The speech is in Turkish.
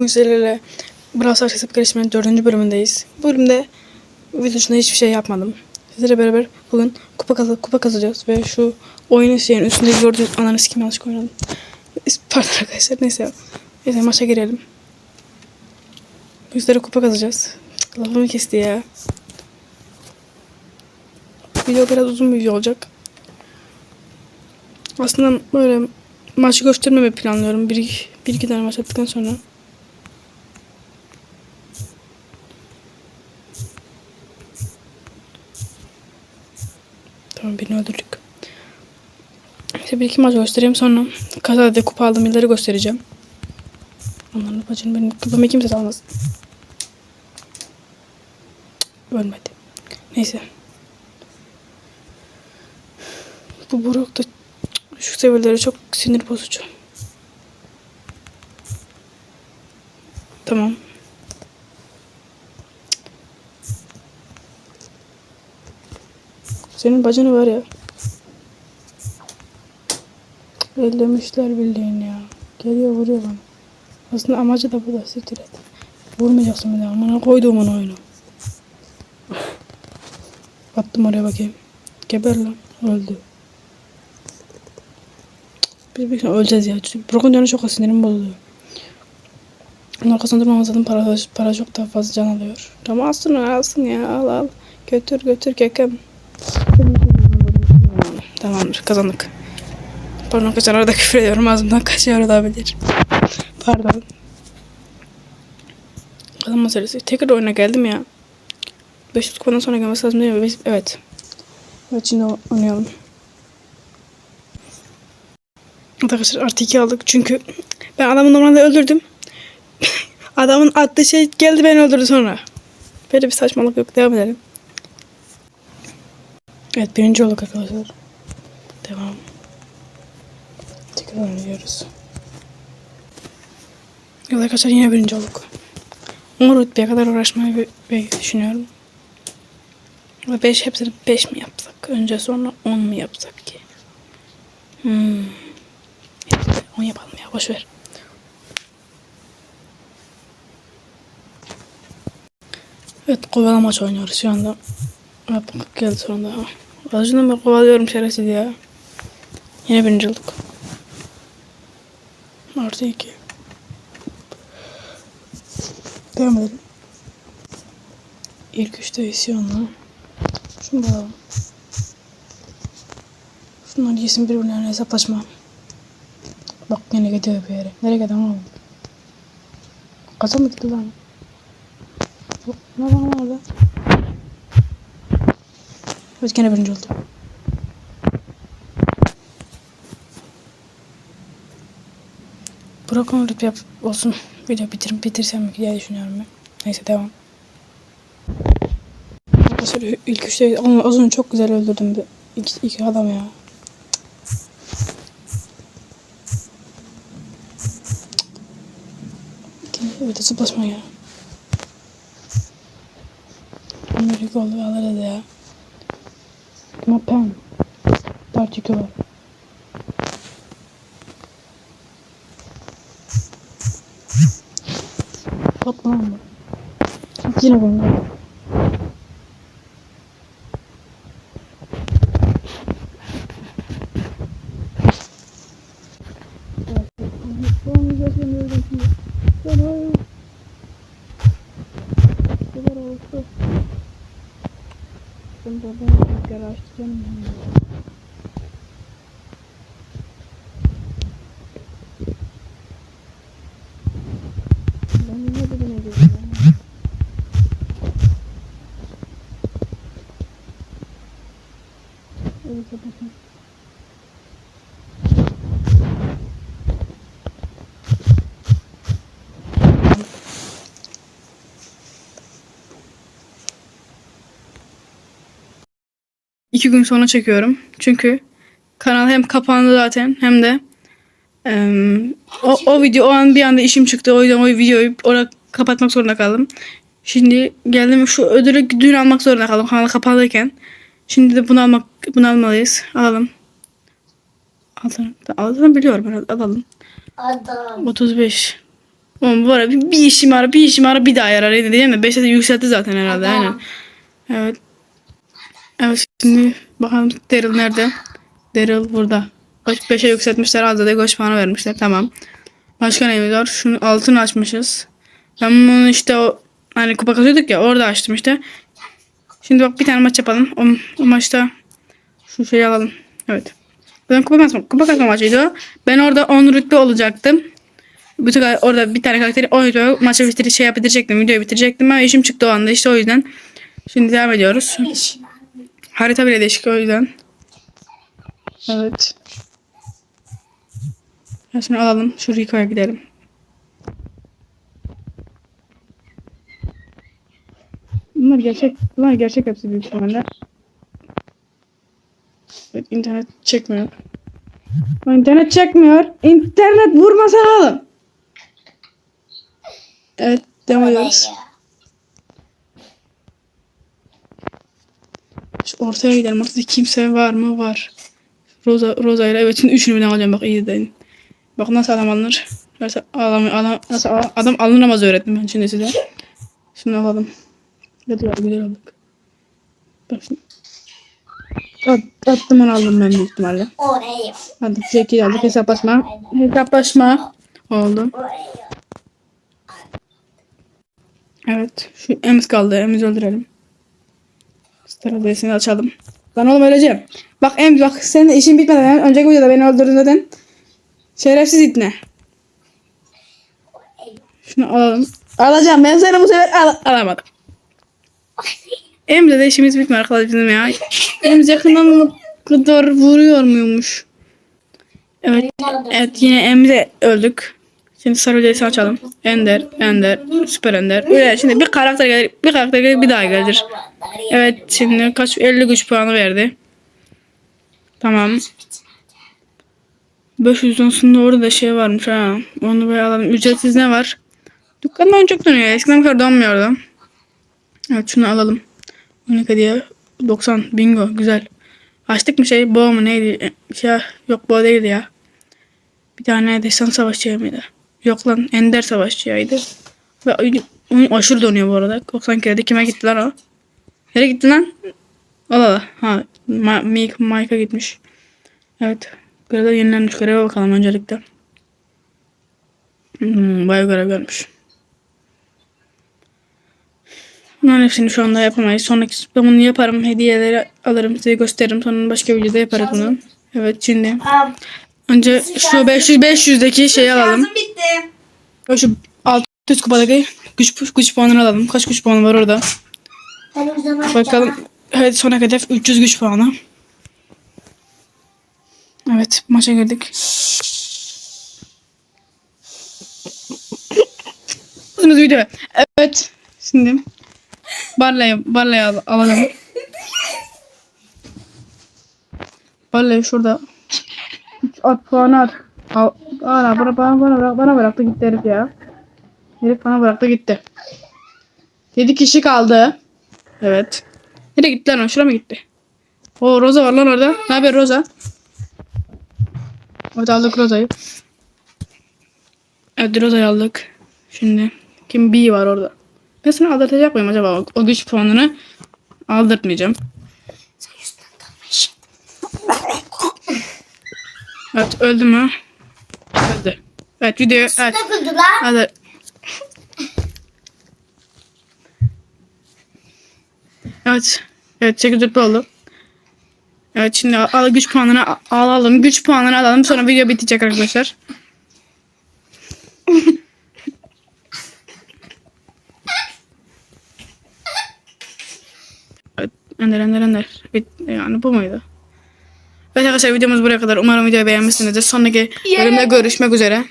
Üzerine Brawl Stars hesap geliştirmenin dördüncü bölümündeyiz. Bu bölümde video dışında hiçbir şey yapmadım. Sizlerle beraber bugün kupa, kazı kupa kazacağız ve şu oyunun şeyin üstünde gördüğünüz ananı sikim yanlış oynadım. Pardon arkadaşlar neyse. Neyse maça girelim. Bizlere kupa kazacağız. Lafımı kesti ya. Video biraz uzun bir video olacak. Aslında böyle maçı göstermemi planlıyorum. Bir, bir iki tane maç attıktan sonra. Tamam birini öldürdük. İşte bir iki maç göstereyim sonra kazada kupa aldığım yılları göstereceğim. Onların bacını benim kupamı kimse almaz. Ölmedi. Neyse. Bu Brock da şu seviyeleri çok sinir bozucu. Tamam. Senin bacını var ya. Ellemişler bildiğin ya. Geliyor vuruyor bana. Aslında amacı da bu da siktir et. Vurmayacaksın bir daha. Amına koyduğum onu oyunu. Attım oraya bakayım. Geber lan. Öldü. Biz bir gün öleceğiz ya. Brock'un canı çok sinirim bozuluyor. Onun arkasında durmamız zaten para, para çok daha fazla can alıyor. Tamam alsın alsın ya al al. Götür götür kekem. Tamamdır kazandık. Pardon arkadaşlar arada küfür ediyorum ağzımdan kaçıyor olabilir. Pardon. Kazanma serisi. Tekrar oyuna geldim ya. 500 kupadan sonra gelmesi lazım değil mi? Evet. Evet şimdi oynayalım. Arkadaşlar artı 2 aldık çünkü ben adamı normalde öldürdüm. Adamın attığı şey geldi beni öldürdü sonra. Böyle bir saçmalık yok. Devam edelim. Evet birinci olduk arkadaşlar. Devam. Tekrar oynuyoruz. Evet arkadaşlar yine birinci olduk. 10 rütbeye kadar uğraşmayı bi- düşünüyorum. Ve 5 hepsini 5 mi yapsak? Önce sonra 10 mu yapsak ki? Hmm. 10 yapalım ya boş ver. Evet kovalamaç oynuyoruz şu anda. Bak geldi sonunda. Azıcık ben kovalıyorum şerefsiz ya. Yine birinci olduk. Artı iki. Devam edelim. İlk üçte isyonla. Şunu da alalım. Şunlar yesin birbirlerine hesaplaşma. Bak yine gidiyor bir yere. Nereye gidiyor oğlum? Kaza mı gitti lan? Ne var orada? Evet gene birinci oldum. Bırakın rütbe yap olsun. Video bitir, bitirsem mi diye düşünüyorum ben. Neyse devam. Arkadaşlar ilk üçte onu az önce çok güzel öldürdüm. İki, iki adam ya. Evet zıplaşma ya. Bunları golü alırız ya. Ama pen. Dört yükü var. Patla lan bu. Yine bunu. Buradan rüzgarı açacağım. Ben yine bakın. İki gün sonra çekiyorum. Çünkü kanal hem kapandı zaten hem de em, o, o video o an bir anda işim çıktı. O yüzden o videoyu orada kapatmak zorunda kaldım. Şimdi geldim şu ödülü dün almak zorunda kaldım kanal kapalıyken. Şimdi de bunu almak bunu almalıyız. Alalım. Aldığını, aldığını biliyorum herhalde. Alalım. Adam. 35. Oğlum bu ara bir, bir işim ara bir işim ara bir daha yarar diyeceğim de 5'e de yükseltti zaten herhalde. Tamam. Aynen. Evet. Evet şimdi bakalım Daryl nerede? Daryl burada. Kaç 5'e yükseltmişler azda da koş puanı vermişler. Tamam. Başka neyimiz var? Şunu altını açmışız. Ben bunu işte o hani kupa kazıyorduk ya orada açtım işte. Şimdi bak bir tane maç yapalım. O, o maçta şu şeyi alalım. Evet. Ben kupa kasma, kupa kasma maçıydı o. Ben orada 10 rütbe olacaktım. Bütün orada bir tane karakteri oydu. Maçı bitir şey yap bitirecektim. Videoyu bitirecektim. Ben işim çıktı o anda işte o yüzden. Şimdi devam ediyoruz. Harita bile değişik o yüzden. Evet. Ya Şimdi alalım. Şu Rico'ya gidelim. Bunlar gerçek. Bunlar gerçek hepsi büyük ihtimalle. Evet, internet çekmiyor. Lan internet çekmiyor. İnternet vurmasana oğlum. Evet devam ediyoruz. Ortaya gidelim. Ortada kimse var mı? Var. Rosa, Rosa ile evet şimdi üçünü birden alacağım bak iyi deyin. Bak nasıl adam alınır. Nasıl adam, adam, nasıl adam alınamaz öğrettim ben şimdi size. Şimdi alalım. Ya güzel aldık. Bak şimdi. At, attım onu aldım ben büyük ihtimalle. Oraya. Hadi şekil aldık hesaplaşma. Hesaplaşma oldu. Evet. Şu Emiz kaldı. Emiz'i öldürelim. Star adresini açalım. Lan oğlum öleceğim. Bak Emiz bak senin işin bitmeden önceki videoda beni öldürdün zaten. Şerefsiz itne. Şunu alalım. Alacağım ben seni bu sefer al alamadım. Emiz'e de işimiz bitmiyor arkadaşlar bizim ya. Emiz yakından kadar vuruyor muymuş? Evet. Evet yine Emre öldük. Şimdi sarı ödeysi açalım. Ender, Ender, Süper Ender. Öyle şimdi bir karakter gelir, bir karakter gelir, bir daha gelir. Evet şimdi kaç 50 güç puanı verdi. Tamam. 500'den sonra orada da şey varmış ha. Onu böyle alalım. Ücretsiz ne var? Dükkanda oyuncak dönüyor. Eskiden kadar donmuyordu. Evet şunu alalım. 12 diye 90 bingo güzel. Açtık mı şey boğa mu neydi? E, Şey, yok boğa değildi ya. Bir tane destan savaşçı mıydı? Yok lan Ender savaşçıydı. Ve oyun aşırı donuyor bu arada. 90 kere de kime gitti lan o? Nereye gitti lan? Allah Allah. Ha, Mike, Mike'a gitmiş. Evet. Görevler yenilenmiş. Göreve bakalım öncelikle. Hmm, bayağı görev görmüş. Bunların hepsini şu anda yapamayız. Sonraki bunu yaparım. Hediyeleri alırım. Size gösteririm. Sonra başka videoda yaparız bunu. Evet şimdi. Önce şu 500 500'deki şeyi alalım. bitti. Şu 600 kupadaki güç, güç puanını alalım. Kaç güç puanı var orada? Bakalım. Evet son hedef 300 güç puanı. Evet maça girdik. Uzunuz video. Evet. Şimdi Barley'i Barley'i al, alalım. Barley şurada. 3 at puanı at. Al, ana, bana, bana, bana, bırak- bana bıraktı gitti herif ya. Herif bana bıraktı gitti. 7 kişi kaldı. Evet. Nereye gitti lan o? Şuraya mı gitti? O Rosa var lan orada. Ne haber Rosa? Evet aldık Rosa'yı. Evet Rosa'yı aldık. Şimdi kim B var orada. Ben sana aldırtacak mıyım acaba? O güç puanını aldırtmayacağım. Evet öldü mü? Öldü. Evet video evet. Hadi. Evet. Evet 8 rütbe oldu. Evet şimdi al, güç puanını al- alalım. Güç puanını alalım. Sonra video bitecek arkadaşlar. evet. Ender ender ender. Bit, yani bu muydu? Evet arkadaşlar videomuz buraya kadar. Umarım videoyu beğenmişsinizdir. Sonraki bölümde görüşmek üzere.